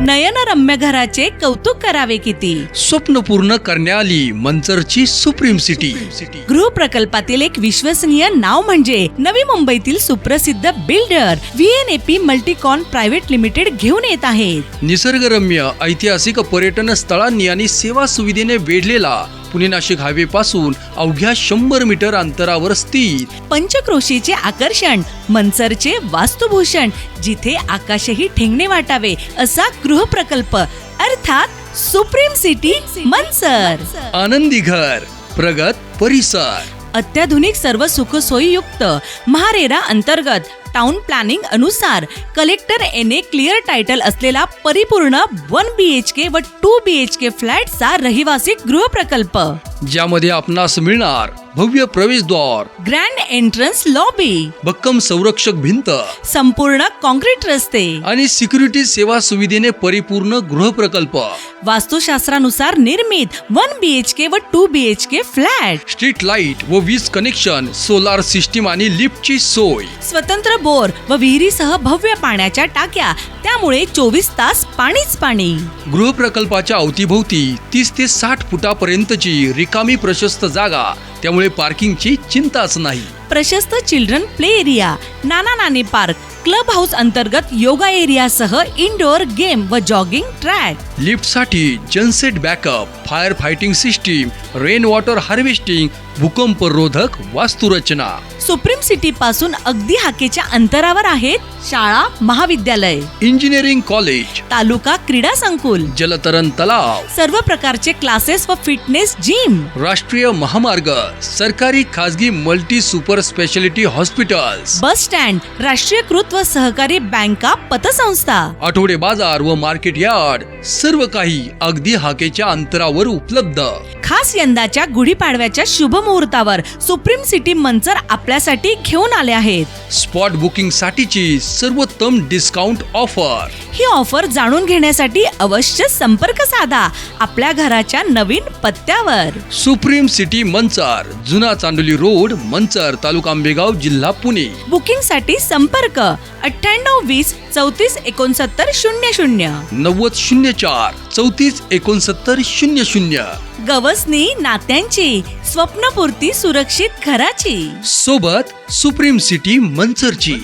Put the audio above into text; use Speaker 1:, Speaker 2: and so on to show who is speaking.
Speaker 1: नयनरम्य घराचे कौतुक करावे किती?
Speaker 2: स्वप्न पूर्ण करण्याली मंचरची सुप्रीम सिटी.
Speaker 1: गृह प्रकल्पातील एक विश्वसनीय नाव म्हणजे नवी मुंबईतील सुप्रसिद्ध builder V N A P Multicon private limited घेऊन येत आहेत.
Speaker 2: निसर्गरम्य ऐतिहासिक पर्यटन स्थळांनी आणि सेवा सुविधेने वेढलेला पुणे नाशिक हायवे पासून अवघ्या शंभर मीटर अंतरावर स्थित.
Speaker 1: पंचक्रोशीचे आकर्षण मनसरचे वास्तुभूषण जिथे आकाशही ठेंगणे वाटावे असा गृह प्रकल्प अर्थात सुप्रीम सिटी मनसर
Speaker 2: आनंदी घर प्रगत परिसर.
Speaker 1: अत्याधुनिक सर्व सुखसोयीयुक्त महारेरा अंतर्गत टाउन प्लॅनिंग अनुसार collector N A clear title असलेला परिपूर्ण वन बी एच के व टू बी एच के फ्लॅटचा रहिवासी गृह प्रकल्प
Speaker 2: ज्यामध्ये आपणास मिळणार भव्य प्रवेशद्वार
Speaker 1: ग्रँड एंट्रन्स लॉबी
Speaker 2: भक्कम संरक्षक भिंत
Speaker 1: संपूर्ण कॉन्क्रीट रस्ते.
Speaker 2: आणि सिक्युरिटी सेवा सुविधेने परिपूर्ण गृह प्रकल्प
Speaker 1: वास्तुशास्त्रानुसार निर्मित वन बी एच के व two B H K flat
Speaker 2: street light व वीज कनेक्शन सोलार सिस्टीम आणि लिफ्टची सोय.
Speaker 1: स्वतंत्र बोर व विहिरीसह भव्य पाण्याच्या टाक्या त्यामुळे चोवीस तास पाणीच पाणी.
Speaker 2: गृह प्रकल्पाच्या अवतीभोवती तीस ते साठ फुटापर्यंतची रिकामी प्रशस्त जागा त्यामुळे पार्किंगची चिंताच नाही.
Speaker 1: प्रशस्त चिल्ड्रन प्ले एरिया नाना नानी पार्क क्लब हाऊस अंतर्गत योगा एरियासह इंडोर गेम व jogging track.
Speaker 2: लिफ्टसाठी genset backup fire fighting system rain water harvesting भूकंप रोधक वास्तुरचना.
Speaker 1: सुप्रीम सिटी पासून अगदी हाकेच्या अंतरावर आहेत शाळा महाविद्यालय.
Speaker 2: Engineering college.
Speaker 1: तालुका क्रीडा संकुल.
Speaker 2: जलतरण तलाव.
Speaker 1: सर्व प्रकारचे क्लासेस व फिटनेस जिम.
Speaker 2: राष्ट्रीय महामार्ग. सरकारी खासगी multi super speciality hospitals.
Speaker 1: Bus stand राष्ट्रीयकृत व सहकारी बँका पतसंस्था.
Speaker 2: आठवडे बाजार व मार्केट यार्ड. सर्व काही अगदी हाकेच्या अंतरावर उपलब्ध.
Speaker 1: खास यंदाच्या गुढीपाडव्याच्या शुभ मुहूर्तावर सुप्रीम सिटी मंचर आपल्यासाठी घेऊन आले आहेत.
Speaker 2: स्पॉट बुकिंग साठीची सर्वोत्तम डिस्काउंट ऑफर
Speaker 1: ही ऑफर जाणून घेण्यासाठी अवश्य संपर्क साधा आपल्या घराच्या नवीन पत्त्यावर.
Speaker 2: सुप्रीम सिटी मंचर जुना चांदोली रोड मंचर तालुका आंबेगाव जिल्हा पुणे.
Speaker 1: बुकिंगसाठी संपर्क अठ्ठ्याण्णव वीस चौतीस एकोणसत्तर शून्य शून्य.
Speaker 2: नव्वद शून्य चार चौतीस एकोणसत्तर शून्य शून्य.
Speaker 1: गवसनी नात्यांची स्वप्नपूर्ती सुरक्षित घराची.
Speaker 2: सोबत सुप्रीम सिटी मंचरची.